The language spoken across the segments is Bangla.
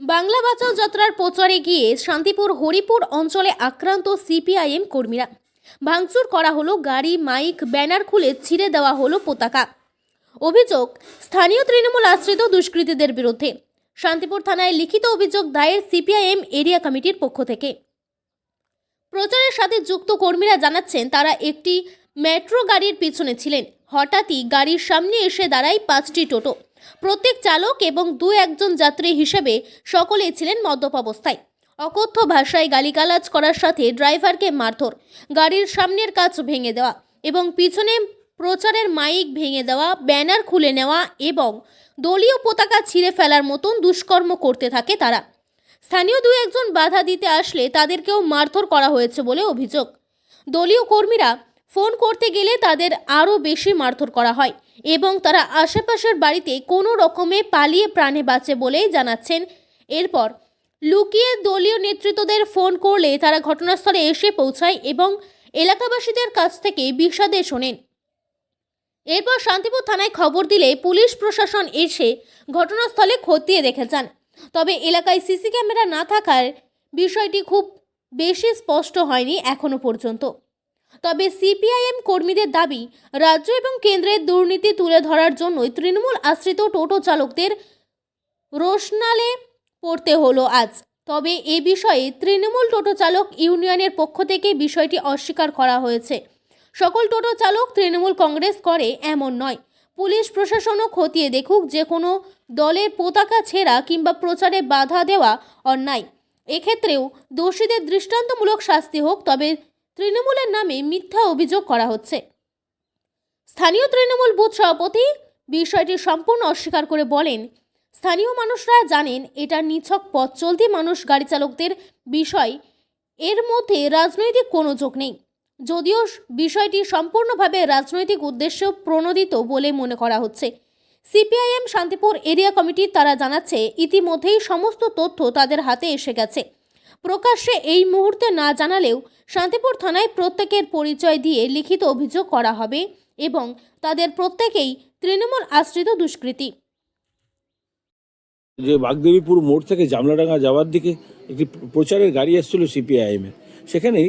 বাংলা বাঁচাও যাত্রার প্রচারে গিয়ে শান্তিপুর, হরিপুর অঞ্চলে আক্রান্ত সিপিআইএম কর্মীরা। ভাঙচুর করা হলো গাড়ি, মাইক, ব্যানার খুলে ছিঁড়ে দেওয়া হলো পতাকা। অভিযোগ, স্থানীয় তৃণমূল আশ্রিত দুষ্কৃতীদের বিরুদ্ধে। শান্তিপুর থানায় লিখিত অভিযোগ দায়ের সিপিআইএম এরিয়া কমিটির পক্ষ থেকে। প্রচারের সাথে যুক্ত কর্মীরা জানাচ্ছেন, তারা একটি মেট্রো গাড়ির পিছনে ছিলেন। হঠাৎই গাড়ির সামনে এসে দাঁড়ায় পাঁচটি টোটো। প্রত্যেক চালক এবং দু একজন যাত্রী হিসেবে সকলেই ছিলেন মদ্যপাবস্থায়। অকথ্য ভাষায় গালিগালাজ করার সাথে ড্রাইভারকে মারধর, গাড়ির সামনের কাচ ভেঙে দেওয়া এবং পিছনে প্রচারের মাইক ভেঙে দেওয়া, ব্যানার খুলে নেওয়া এবং দলীয় পতাকা ছিঁড়ে ফেলার মতন দুষ্কর্ম করতে থাকে তারা। স্থানীয় দু একজন বাধা দিতে আসলে তাদেরকেও মারধর করা হয়েছে বলে অভিযোগ। দলীয় কর্মীরা ফোন করতে গেলে তাদের আরও বেশি মারধর করা হয়। এবং তারা আশেপাশের বাড়িতে কোনো রকমে পালিয়ে প্রাণে বাঁচে বলেই জানাচ্ছেন। এরপর লুকিয়ে দলীয় নেতৃত্বদের ফোন করলে তারা ঘটনাস্থলে এসে পৌঁছায় এবং এলাকাবাসীদের কাছ থেকে বিষাদে শোনেন। এরপর শান্তিপুর থানায় খবর দিলে পুলিশ প্রশাসন এসে ঘটনাস্থলে খতিয়ে দেখে যান। তবে এলাকায় সিসি ক্যামেরা না থাকার বিষয়টি খুব বেশি স্পষ্ট হয়নি এখনও পর্যন্ত। তবে সিপিআইএম কর্মীদের দাবি, রাজ্য এবং কেন্দ্রের দুর্নীতি তুলে ধরার জন্যই তৃণমূল আশ্রিত টোটো চালকদের রোশনালে পড়তে হলো আজ। তবে এ বিষয়ে তৃণমূল টোটো চালক ইউনিয়নের পক্ষ থেকে বিষয়টি অস্বীকার করা হয়েছে। সকল টোটো চালক তৃণমূল কংগ্রেস করে এমন নয়। পুলিশ প্রশাসনও খতিয়ে দেখুক যে কোনো দলের পতাকা ছেঁড়া কিংবা প্রচারে বাধা দেওয়া অন্যায়। এক্ষেত্রেও দোষীদের দৃষ্টান্তমূলক শাস্তি হোক, তবে তৃণমূলের নামে মিথ্যা অভিযোগ করা হচ্ছে। স্থানীয় তৃণমূল বুথ সভাপতি বিষয়টি সম্পূর্ণ অস্বীকার করে বলেন, স্থানীয় মানুষরা জানেন এটা নিছক পথ চলতি মানুষ গাড়ি চালকদের বিষয়। এর মধ্যে রাজনৈতিক কোনো যোগ নেই। যদিও বিষয়টি সম্পূর্ণভাবে রাজনৈতিক উদ্দেশ্য প্রণোদিত বলে মনে করা হচ্ছে। সিপিআইএম শান্তিপুর এরিয়া কমিটি তারা জানাচ্ছে, ইতিমধ্যেই সমস্ত তথ্য তাদের হাতে এসে গেছে। প্রকাশ্যে এই মুহূর্তে না জানালেও শান্তিপুর থানায় প্রত্যেকের পরিচয় দিয়ে লিখিত অভিযোগ করা হবে এবং তাদের প্রত্যেকেই তৃণমূল আশ্রিত দুষ্কৃতী। যে বাগদেবীপুর মোড় থেকে জামলাডাঙ্গা যাওয়ার দিকে একটি প্রচারের গাড়ি এসেছিল সিপিআইএমের সেখানেই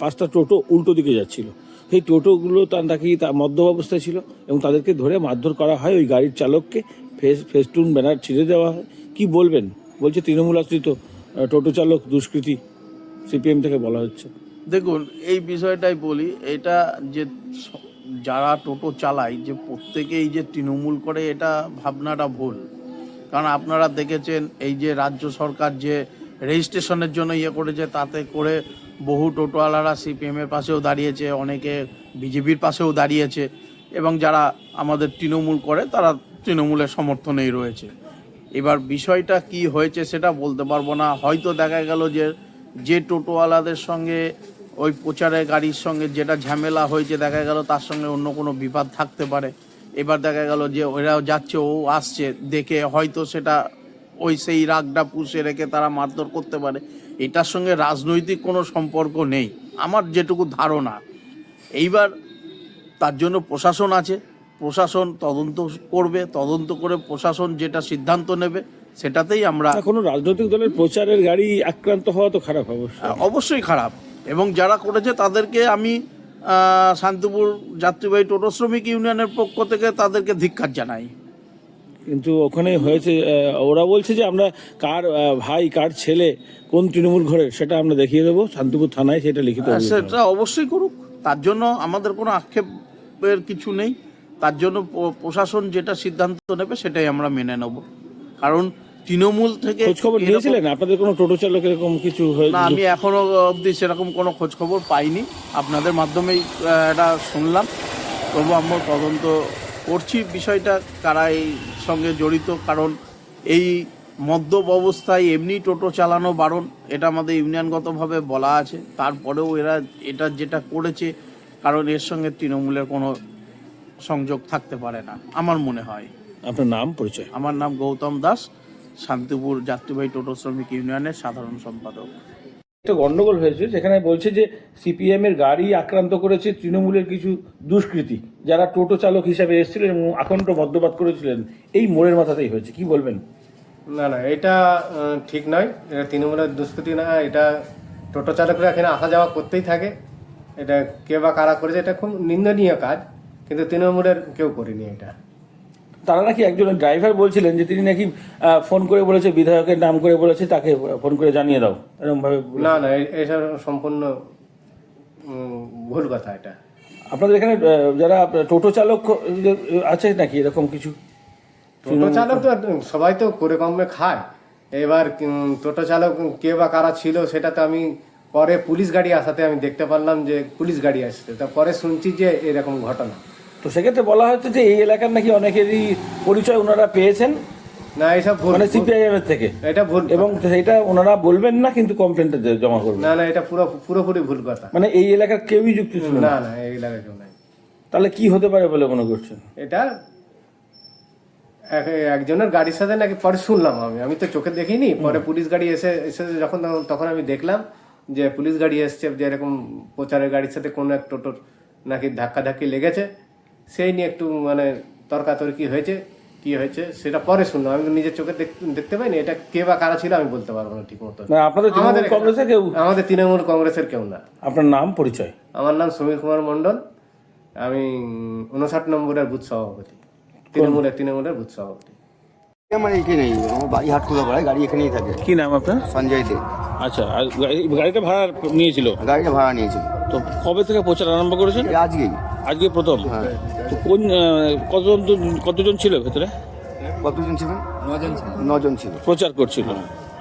পাঁচটা টোটো উল্টো দিকে যাচ্ছিল। সেই টোটোগুলো তার নাকি তার মদ্যপ অবস্থায় ছিল এবং তাদেরকে ধরে মারধর করা হয়। ওই গাড়ির চালককে ফেস ফেস্টুন ব্যানার ছিঁড়ে দেওয়া হয়। কী বলবেন? বলছে তৃণমূল আশ্রিত টোটো চালক, দুষ্কৃতী, সিপিএম থেকে বলা হচ্ছে। দেখুন, এই বিষয়টাই বলি, এটা যে যারা টোটো চালায়, যে প্রত্যেকেই যে তৃণমূল করে, এটা ভাবনাটা ভুল। কারণ আপনারা দেখেছেন, এই যে রাজ্য সরকার যে রেজিস্ট্রেশনের জন্য ইয়ে করেছে, তাতে করে বহু টোটোওয়ালারা সিপিএমের পাশেও দাঁড়িয়েছে, অনেকে বিজেপির পাশেও দাঁড়িয়েছে, এবং যারা আমাদের তৃণমূল করে, তারা তৃণমূলের সমর্থনেই রয়েছে। এবার বিষয়টা কি হয়েছে সেটা বলতে পারব না। হয়তো দেখা গেল যে যে টোটোওয়ালাদের সঙ্গে, ওই প্রচারের গাড়ির সঙ্গে যেটা ঝামেলা হয়েছে, দেখা গেল তার সঙ্গে অন্য কোনো বিবাদ থাকতে পারে। এবার দেখা গেল যে, ওরাও যাচ্ছে, ও আসছে, দেখে হয়তো সেটা ওই সেই রাগটা পুষে রেখে তারা মারধর করতে পারে। এটার সঙ্গে রাজনৈতিক কোনো সম্পর্ক নেই। আমার যেটুকু ধারণা, এইবার তার জন্য প্রশাসন আছে প্রশাসন তদন্ত করবে তদন্ত করে প্রশাসন যেটা সিদ্ধান্ত নেবে সেটাতেই আমরা কোনো রাজনৈতিক দলের প্রচারের গাড়ি আক্রান্ত হওয়া তো খারাপ অবশ্যই। অবশ্যই খারাপ। এবং যারা করেছে তাদেরকে আমি শান্তিপুর যাত্রীবাহী টোটো শ্রমিক ইউনিয়নের পক্ষ থেকে তাদেরকে ধিক্কার জানাই। কিন্তু ওখানে হয়েছে ওরা বলছে যে আমরা কার ভাই কার ছেলে কোন তৃণমূল ঘরের সেটা আমরা দেখিয়ে দেবো। শান্তিপুর থানায় সেটা লিখিত আর সেটা অবশ্যই করুক। তার জন্য আমাদের কোনো আক্ষেপের কিছু নেই। তার জন্য প্রশাসন যেটা সিদ্ধান্ত নেবে সেটাই আমরা মেনে নেব। কারণ তৃণমূল থেকে খোঁজ খবর এরকম- নিয়েছিলেন? আপনাদের কোনো টোটো চালক এরকম কিছু না আমি এখনও অবধি সেরকম কোনো খোঁজ খবর পাইনি। আপনাদের মাধ্যমেই এটা শুনলাম। তবু আমরা তদন্ত করছি। বিষয়টা কারা এই সঙ্গে জড়িত? কারণ এই মদ্যপ অবস্থায় এমনি টোটো চালানো বারণ এটা আমাদের ইউনিয়নগতভাবে বলা আছে। তারপরেও এরা এটা যেটা করেছে কারণ এর সঙ্গে তৃণমূলের কোনো সংযোগ থাকতে পারে না আমার মনে হয়। আপনার নাম পরিচয়? আমার নাম গৌতম দাস শান্তিপুর যাত্রীবাহী টোটো শ্রমিক ইউনিয়নের সাধারণ সম্পাদক। একটা গন্ডগোল হয়েছে সেখানে বলছে যে সিপিএম এর গাড়ি আক্রান্ত করেছে তৃণমূলের কিছু দুষ্কৃতী যারা টোটো চালক হিসাবে এসেছিলেন এবং আকণ্ঠ মদ্যপাত করেছিলেন। এই মোড়ের মাথাতেই হয়েছে কি বলবেন? না না এটা ঠিক নয়। এটা তৃণমূলের দুষ্কৃতি না এটা টোটো চালকরা এখানে আসা যাওয়া করতেই থাকে। এটা কে বা কারা করেছে এটা খুব নিন্দনীয় কাজ। কিন্তু তৃণমূলের কেউ করেনি এটা। তারা নাকি একজন ড্রাইভার বলছিলেন যে তিনি নাকি ফোন করে বলেছে বিধায়কের নাম করে বলেছে তাকে ফোন করে জানিয়ে দাও। এরকম ভাবে না না এ- এটা সম্পূর্ণ ভুল কথা এটা। আপনাদের এখানে যারা টোটো চালক আছে নাকি এরকম কিছু? টোটো চালক তো সবাই তো করে কমে খায়। এবার টোটো চালক কে বা কারা ছিল সেটা তো আমি পরে পুলিশ গাড়ি আসাতে আমি দেখতে পারলাম যে পুলিশ গাড়ি আসছে। তা পরে শুনছি যে এরকম ঘটনা। তো সেক্ষেত্রে বলা হচ্ছে যে এই এলাকার নাকি অনেকেরই পরিচয় ওনারা পেয়েছেন। না এসব ভুল। মানে সিপিআইএম এর থেকে। এটা ভুল এবং সেটা ওনারা বলবেন না কিন্তু কমপ্লেনটা জমা করবেন। না না এটা পুরো পুরোপুরি ভুল কথা। মানে এই এলাকার কেউই যুক্ত ছিল না? না এই এলাকায় কেউ নাই। তাহলে কি হতে পারে বলে মনে করছেন? এটা এক- একজনের গাড়ির সাথে নাকি পরে শুনলাম আমি। আমি তো চোখে দেখিনি। পরে পুলিশ গাড়ি এসে এসে যখন তখন- তখন আমি দেখলাম যে পুলিশ গাড়ি এসছে যে এরকম প্রচারের গাড়ির সাথে কোনো এক টোটোর নাকি ধাক্কা ধাক্কি লেগেছে। সেই নিয়ে একটু মানে তর্কাতর্কি হয়েছে কি হয়েছে সেটা পরে শুনলাম। আমি তো নিজের চোখে দেখ- দেখতে পাইনি এটা কে বা কারা ছিল আমি বলতে পারব না ঠিক মতো আপনাদের আমাদের কেউ? আমাদের তৃণমূল কংগ্রেসের কেউ না। আপনার নাম পরিচয়? আমার নাম সমীর কুমার মণ্ডল। আমি উনষাট নম্বরের বুথ সভাপতি। তৃণমূলের তৃণমূলের বুথ সভাপতি। আমার এখানেই আমার বাড়ি হাটকুলো পাড়ায় গাড়ি এখানেই থাকে। কি নাম আপনার? সঞ্জয় দে। আচ্ছা আর গাড়ি- গাড়িটা ভাড়া নিয়েছিল? গাড়িটা ভাড়া নিয়েছিল। তো কবে থেকে প্রচার আরম্ভ করেছেন আজকেই। আজকে প্রথম? হ্যাঁ। কোন কতজন তো- কতজন ছিল ভেতরে? কতজন ছিলেন? নজন ছিল। নজন ছিল। প্রচার করছিল।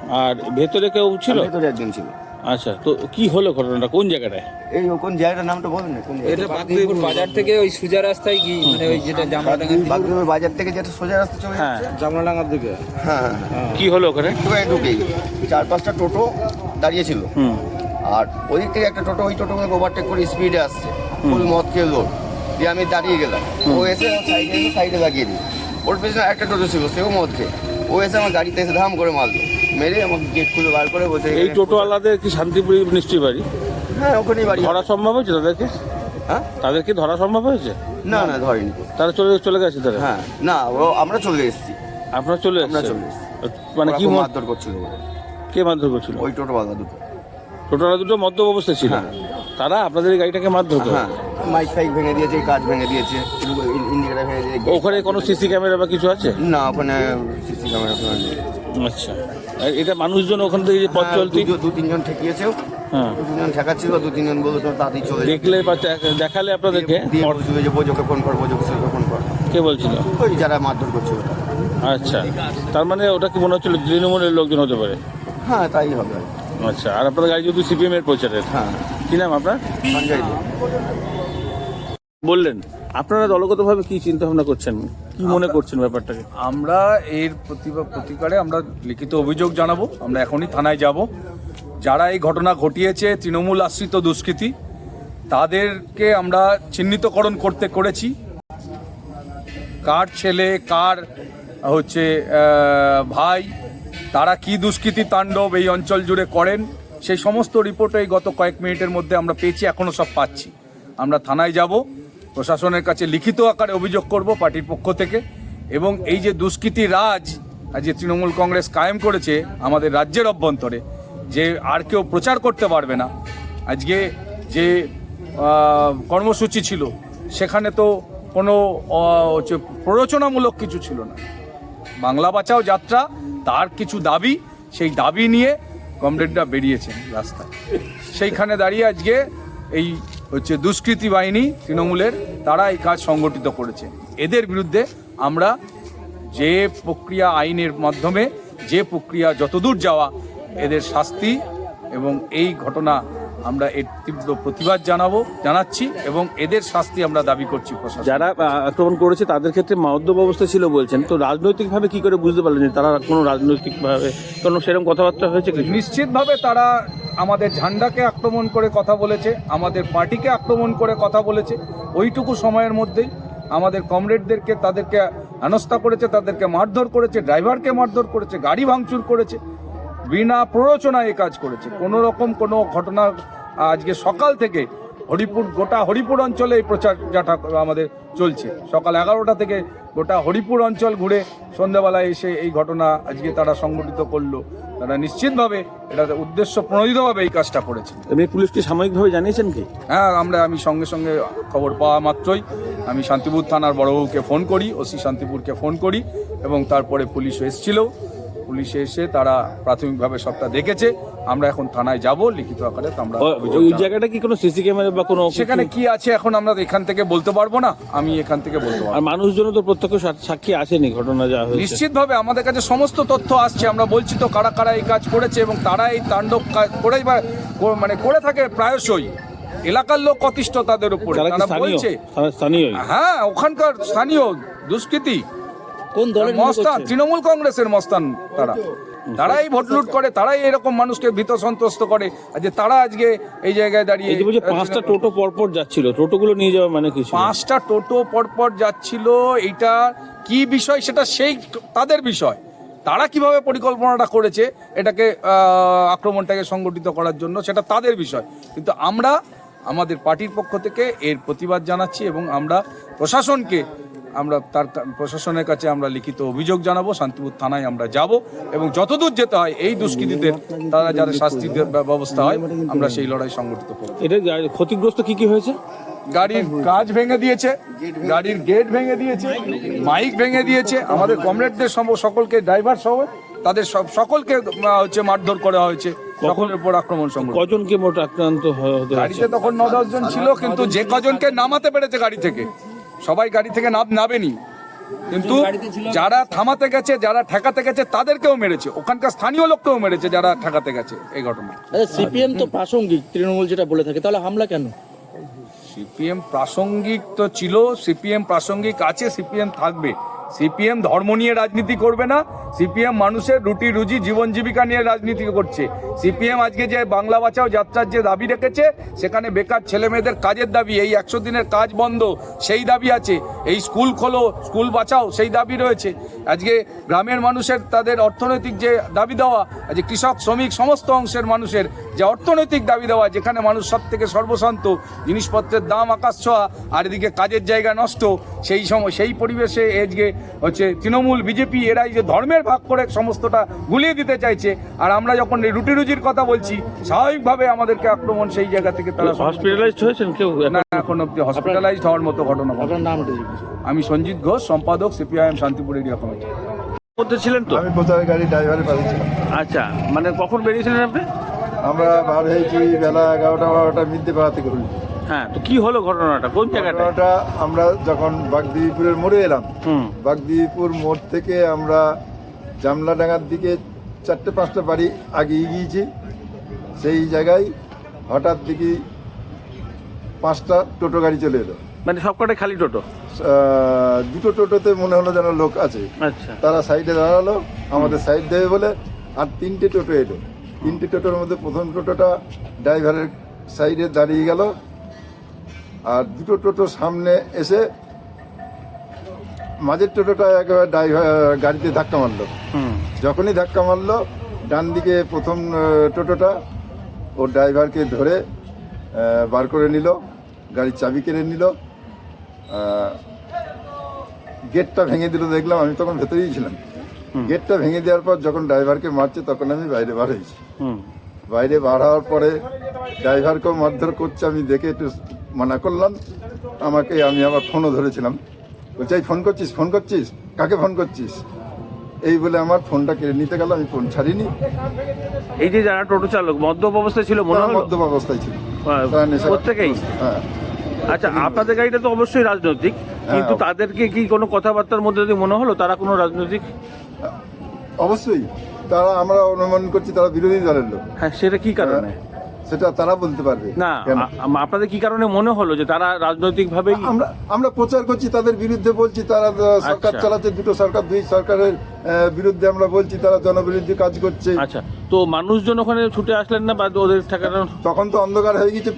আর ভেতরে কেউ ছিল? ভেতরে একজন ছিল। আচ্ছা তো কি হলো ঘটনাটা? কোন জায়গাটায়? এই কোন জায়গাটার নামটা বলেন না? এটা বাগদিপুর বাজার থেকে ওই সুজা রাস্তায় কি মানে ওই যেটা জামরাডাঙ্গা বাগদুমের বাজার থেকে যেটা সোজা রাস্তা চলে হ্যাঁ। যাচ্ছে। জামরাডাঙ্গার দিকে। হ্যাঁ। হ্যাঁ, হ্যাঁ কি হলো ওখানে? ঢুকে ঢুকেই। চার পাঁচটা টোটো দাঁড়িয়ে ছিল। হুম। আর ওদিক থেকে একটা টোটো ওই টোটোগুলোকে ওভারটেক করে স্পিডে আসছে। ফুল মদ খেয়ে লোড। দিয়ে আমি দাঁড়িয়ে গেলাম। ও এসে সাইডে সাইডে লাগিয়ে দিই ওর পেছনে একটা টোটো ছিল সেও মদ খেয়ে। ও এসে আমার গাড়িতে এসে ধাম করে মারলো। মেরে আমাকে গেট খুলে বার করে বসে এই টোটোওয়ালাদের কি শান্তিপুরি নিশ্চয়ই বাড়ি? হ্যাঁ ওখানেই বাড়ি। ধরা সম্ভব হয়েছে তাদেরকে? হ্যাঁ? তাদেরকে ধরা সম্ভব হয়েছে? না না ধরেনি তারা চলে চলে গেছে তারা? হ্যাঁ না ও আমরা চলে এসেছি। আপনারা চলে আমরা চলে এসেছি। মানে কি মারধর করছিল। কে মারধর করছিল? ওই টোটোওয়ালা দুটো। টোটোওয়ালা দুটো মদ্যপ অবস্থায় ছিল? হ্যাঁ। তারা আপনাদের গাড়িটাকে মারধর করে? হ্যাঁ। মাইক ফাইক ভেঙে দিয়েছে কাজ ভেঙে দিয়েছে ইন্ডিকেটার ভেঙে দিয়েছে। ওখানে কোনো সিসি ক্যামেরা বা কিছু আছে? না ওখানে সিসি ক্যামেরা। আচ্ছা। এটা মানুষজন ওখান থেকে যে পথ হ্যাঁ, চলতি? দু- তিনজন ঠেকিয়েছেও। হ্যাঁ। দু তিনজন ঠেকাচ্ছিল দু তিনজন বলল তো তাড়াতাড়ি চলে দেখলে বা দেখালে আপনাদেরকে? যে বোঝোকে ফোন কর বোঝোকে সঙ্গে ফোন কর। কে বলছিল? ওই যারা মারধর করছিল। আচ্ছা। তার মানে ওটা কি মনে হচ্ছিল তৃণমূলের লোকজন হতে পারে? হ্যাঁ তাই হবে। আচ্ছা। আর আপনাদের গাড়ি যেহেতু সিপিএম এর প্রচারের। হ্যাঁ। কি নাম আপনার? সঞ্জয় বললেন আপনারা দলগতভাবে কি চিন্তা ভাবনা করছেন? কি মনে করছেন ব্যাপারটাকে? আমরা এর প্রতিভা প্রতিকারে আমরা লিখিত অভিযোগ জানাব আমরা এখনই থানায় যাব। যারা এই ঘটনা ঘটিয়েছে তৃণমূল আশ্রিত দুষ্কৃতী তাদেরকে আমরা চিহ্নিতকরণ করতে করেছি। কার ছেলে কার হচ্ছে ভাই তারা কি দুষ্কৃতী তাণ্ডব এই অঞ্চল জুড়ে করেন সেই সমস্ত রিপোর্ট এই গত কয়েক মিনিটের মধ্যে আমরা পেয়েছি এখনও সব পাচ্ছি। আমরা থানায় যাব। প্রশাসনের কাছে লিখিত আকারে অভিযোগ করব পার্টির পক্ষ থেকে। এবং এই যে দুষ্কৃতী রাজ যে তৃণমূল কংগ্রেস কায়েম করেছে আমাদের রাজ্যের অভ্যন্তরে, যে আর কেউ প্রচার করতে পারবে না। আজকে যে কর্মসূচি ছিল, সেখানে তো কোনো প্ররোচনামূলক কিছু ছিল না। বাংলা বাঁচাও যাত্রা, তার কিছু দাবি, সেই দাবি নিয়ে কমরেডরা বেরিয়েছেন রাস্তায়। সেইখানে দাঁড়িয়ে আজকে এই হচ্ছে দুষ্কৃতী বাহিনী তৃণমূলের তারা এই কাজ সংগঠিত করেছে। এদের বিরুদ্ধে আমরা যে প্রক্রিয়া আইনের মাধ্যমে যে প্রক্রিয়া যতদূর যাওয়া এদের শাস্তি এবং এই ঘটনা আমরা এর তীব্র প্রতিবাদ জানাব জানাচ্ছি এবং এদের শাস্তি আমরা দাবি করছি প্রশাসন যারা আক্রমণ করেছে তাদের ক্ষেত্রে মদ্যপ অবস্থা ছিল বলছেন। তো রাজনৈতিকভাবে কি করে বুঝতে পারলেন যে তারা কোনো রাজনৈতিকভাবে কোনো সেরকম কথাবার্তা হয়েছে নিশ্চিতভাবে তারা আমাদের ঝান্ডাকে আক্রমণ করে কথা বলেছে, আমাদের পার্টিকে আক্রমণ করে কথা বলেছে, ওইটুকু সময়ের মধ্যেই আমাদের কমরেডদেরকে, তাদেরকে হেনস্থা করেছে, তাদেরকে মারধর করেছে, ড্রাইভারকে মারধর করেছে, গাড়ি ভাঙচুর করেছে, বিনা প্ররোচনায় এ কাজ করেছে। কোনো রকম কোনো ঘটনা আজকে সকাল থেকে হরিপুর, গোটা হরিপুর অঞ্চলে এই প্রচার জাটা আমাদের চলছে। সকাল এগারোটা থেকে গোটা হরিপুর অঞ্চল ঘুরে সন্ধ্যাবেলায় এসে এই ঘটনা আজকে তারা সংগঠিত করল। তারা নিশ্চিতভাবে এটা উদ্দেশ্য প্রণোদিতভাবে এই কাজটা করেছে। এমনি পুলিশকে সাময়িকভাবে জানিয়েছেন কি? হ্যাঁ আমরা আমি সঙ্গে সঙ্গে খবর পাওয়া মাত্রই। আমি শান্তিপুর থানার বড়বাবুকে ফোন করি ওসি শান্তিপুরকে ফোন করি এবং তারপরে পুলিশ এসেছিল। পুলিশ এসে তারা প্রাথমিকভাবে সবটা দেখেছে। আমরা এখন থানায় যাব লিখিত আকারে আমরা ওই জায়গাটা কি কোনো সিসি ক্যামেরা বা কোনো সেখানে কি আছে এখন আমরা এখান থেকে বলতে পারব না আমি এখান থেকে বলতে পারব আর মানুষজন তো প্রত্যক্ষ সাক্ষী আসেনি ঘটনা যা হয়েছে। নিশ্চিতভাবে আমাদের কাছে সমস্ত তথ্য আসছে আমরা বলছি তো কারা কারা এই কাজ করেছে এবং তারা এই তাণ্ডব কাজ করে বা মানে করে থাকে প্রায়শই। এলাকার লোক অতিষ্ঠ তাদের উপরে। তারা স্থানীয়? বলছে হ্যাঁ ওখানকার স্থানীয় দুষ্কৃতি। কোন দলের মস্তান তৃণমূল কংগ্রেসের মস্তান তারা। তারাই ভোট লুট করে তারাই এরকম মানুষকে ভীত সন্ত্রস্ত করে আর যে তারা আজকে এই জায়গায় দাঁড়িয়ে এই যে বলছে পাঁচটা টোটো পরপর যাচ্ছিল টোটোগুলো নিয়ে যাওয়া মানে কিছু পাঁচটা টোটো পরপর যাচ্ছিল এইটা কি বিষয় সেটা সেই তাদের বিষয়। তারা কীভাবে পরিকল্পনাটা করেছে এটাকে আক্রমণটাকে সংগঠিত করার জন্য সেটা তাদের বিষয়। কিন্তু আমরা আমাদের পার্টির পক্ষ থেকে এর প্রতিবাদ জানাচ্ছি এবং আমরা প্রশাসনকে আমরা তার প্রশাসনের কাছে আমরা লিখিত অভিযোগ জানাব শান্তিপুর থানায় আমরা যাব এবং যতদূর যেতে হয় এই দুষ্কৃতীদের তারা যাদের শাস্তির ব্য- ব্যবস্থা হয় আমরা সেই লড়াই সংগঠিত করব। এটা ক্ষতিগ্রস্ত কি কি হয়েছে? গাড়ির কাজ ভেঙে দিয়েছে গাড়ির গেট ভেঙে দিয়েছে মাইক ভেঙে দিয়েছে আমাদের কমরেডদের সম- সকলকে ড্রাইভার সহ তাদের সব সকলকে হচ্ছে মারধর করা হয়েছে সকলের উপর আক্রমণ সংগঠিত। কজনকে মোট আক্রান্ত হয়েছে? গাড়িতে তখন ন দশ জন ছিল কিন্তু যে কজনকে নামাতে পেরেছে গাড়ি থেকে সবাই গাড়ি থেকে নাব নাবেনি। কিন্তু যারা থামাতে গেছে যারা ঠেকাতে গেছে তাদেরকেও মেরেছে। ওখানকার স্থানীয় লোককেও মেরেছে যারা ঠেকাতে গেছে এই ঘটনা সিপিএম তো প্রাসঙ্গিক তৃণমূল যেটা বলে থাকে তাহলে হামলা কেন? সিপিএম প্রাসঙ্গিক তো ছিল সিপিএম প্রাসঙ্গিক আছে সিপিএম থাকবে। সিপিএম ধর্ম নিয়ে রাজনীতি করবে না, সিপিএম মানুষের রুটি রুজি জীবন জীবিকা নিয়ে রাজনীতি করছে। সিপিএম আজকে যে বাংলা বাঁচাও যাত্রার যে দাবি রেখেছে, সেখানে বেকার ছেলে মেয়েদের কাজের দাবি, এই একশো দিনের কাজ বন্ধ, সেই দাবি আছে। এই স্কুল খোলো, স্কুল বাঁচাও, সেই দাবি রয়েছে। আজকে গ্রামের মানুষের তাদের অর্থনৈতিক যে দাবি দেওয়া, আজকে কৃষক, শ্রমিক, সমস্ত অংশের মানুষের যে অর্থনৈতিক দাবি দেওয়া, যেখানে মানুষ সব থেকে সর্বশান্ত, জিনিসপত্রের দাম আকাশ ছোঁয়া, আর এদিকে কাজের জায়গা নষ্ট, সেই সময়, সেই পরিবেশে আজকে হচ্ছে তৃণমূল বিজেপি এরাই যে ধর্মের ভাগ করে সমস্তটা গুলিয়ে দিতে চাইছে। আর আমরা যখন এই রুটি রুজির কথা বলছি স্বাভাবিকভাবে আমাদেরকে আক্রমণ সেই জায়গা থেকে তারা হসপিটালাইজড হয়েছেন কেউ? না এখন অব্দি হসপিটালাইজড হওয়ার মতো ঘটনা। আপনার নামটা আমি সঞ্জিত ঘোষ সম্পাদক সিপিআইএম শান্তিপুর এরিয়া কমিটি। মধ্যে ছিলেন তো? আমি প্রচার গাড়ি ড্রাইভারে পাঠিয়েছিলাম। আচ্ছা মানে কখন বেরিয়েছিলেন আপনি? আমরা বার হয়েছি বেলা এগারোটা বারোটা মিদ্যে থেকে হল হ্যাঁ তো কি হলো ঘটনাটা? কোন জায়গাটা ঘটনাটা আমরা যখন বাগদিপুরের মোড়ে এলাম হুম। বাগদিপুর মোড় থেকে আমরা জামলাডাঙ্গার দিকে চারটে পাঁচটা বাড়ি আগিয়ে গিয়েছি সেই জায়গায় হঠাৎ দেখি পাঁচটা টোটো গাড়ি চলে এলো। মানে সবকটাই খালি টোটো? দুটো টোটোতে মনে হলো যেন লোক আছে। আচ্ছা। তারা সাইডে দাঁড়াল আমাদের সাইড দেবে বলে আর তিনটে টোটো এলো। তিনটে টোটোর মধ্যে প্রথম টোটোটা ড্রাইভারের সাইডে দাঁড়িয়ে গেল। আর দুটো টোটো সামনে এসে মাঝের টোটোটা একেবারে ড্রাইভার গাড়িতে ধাক্কা মারলো। যখনই ধাক্কা মারলো ডান দিকে প্রথম টোটোটা ও ড্রাইভারকে ধরে বার করে নিল গাড়ির চাবি কেড়ে নিল গেটটা ভেঙে দিল দেখলাম আমি তখন ভেতরেই ছিলাম। গেটটা ভেঙে দেওয়ার পর যখন ড্রাইভারকে মারছে তখন আমি বাইরে বার হয়েছি। বাইরে বার হওয়ার পরে ড্রাইভারকেও মারধর করছে আমি দেখে একটু মানা করলাম আমাকে আমি আবার ফোনও ধরেছিলাম। বলছি এই ফোন করছিস ফোন করছিস? কাকে ফোন করছিস? এই বলে আমার ফোনটা কেড়ে নিতে গেল আমি ফোন ছাড়িনি। এই যে যারা টোটো চালক মদ্যপ অবস্থায় ছিল মনে হলো? মদ্যপ অবস্থায় ছিল। হ্যাঁ, প্রত্যেকেই? হ্যাঁ। আচ্ছা আপনাদের গাড়িটা তো অবশ্যই রাজনৈতিক কিন্তু হ্যাঁ। তাদেরকে কি কোনো কথাবার্তার মধ্যে যদি মনে হলো তারা কোনো রাজনৈতিক? অবশ্যই। তারা আমরা অনুমান করছি তারা বিরোধী দলের লোক। হ্যাঁ সেটা কি কারণে? সেটা তারা বলতে পারবে। না আপনাদের কি কারণে মনে হলো যে তারা রাজনৈতিক ভাবেই আমরা আমরা প্রচার করছি তাদের বিরুদ্ধে বলছি তারা সরকার আচ্ছা। চালাচ্ছে দুটো সরকার দুই সরকারের বিরুদ্ধে আমরা বলছি তারা জনবিরোধী কাজ করছে। আচ্ছা তো মানুষজন ওখানে ছুটে আসলেন না বা ওদের ঠেকানো? তখন তো অন্ধকার হয়ে গিয়েছে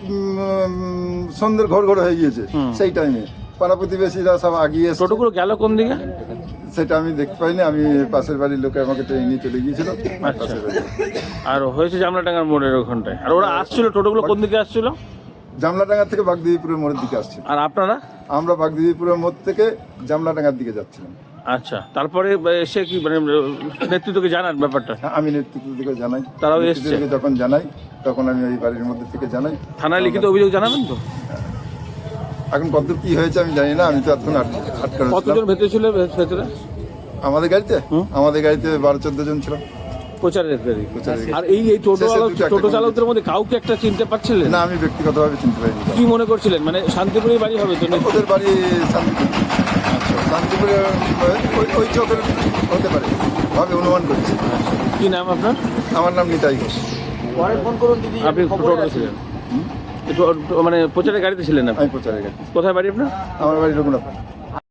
সন্ধ্যের ঘর ঘর হয়ে গিয়েছে সেই টাইমে পাড়া প্রতিবেশীরা সব আগিয়ে। টোটোগুলো গেল কোন দিকে? সেটা আমি দেখতে পাইনি আমি পাশের বাড়ির লোকে আমাকে ট্রেনে নিয়ে চলে গিয়েছিল। আচ্ছা। আর হয়েছে জামলাডাঙ্গার মোড়ের ওখানটায়। আর ওরা আসছিল টোটোগুলো কোন দিকে আসছিল? জামলাডাঙ্গা থেকে বাগদেবীপুরের মোড়ের দিকে আসছিল। আর আপনারা? আমরা বাগদেবীপুরের মোড় থেকে জামলাডাঙ্গার দিকে যাচ্ছিলাম। আচ্ছা তারপরে এসে কি মানে নেতৃত্বকে জানান ব্যাপারটা? হ্যাঁ, আমি নেতৃত্ব থেকে জানাই। তারাও এসছে? যখন জানাই তখন আমি ওই বাড়ির মধ্যে থেকে জানাই। থানায় লিখিত অভিযোগ জানাবেন তো? এখন কত কি হয়েছে আমি জানি না আমি তো এতক্ষণ আট আটকা কতজন ভেতরে ছিল ভেতরে? আমাদের গাড়িতে? আমাদের গাড়িতে বারো চোদ্দ জন ছিল। প্রচারের গাড়ি আর এই এই টোটো চালক টোটো চালকদের মধ্যে কাউকে একটা চিনতে পারছিলেন না আমি ব্যক্তিগতভাবে চিনতে পারিনি। কি মনে করছিলেন? মানে শান্তিপুরের বাড়ি হবে তো ওদের বাড়ি শান্তিপুর। শান্তিপুরে ওই ওই চোখের হতে পারে। ভাবে অনুমান করছি। কি নাম আপনার? আমার নাম নিতাই ঘোষ। আপনি টোটো ছিলেন? মানে প্রচারের গাড়িতে ছিলেন আপনি? আমি প্রচারের গাড়ি কোথায় বাড়ি আপনার? আমার বাড়ি রঘুনাথ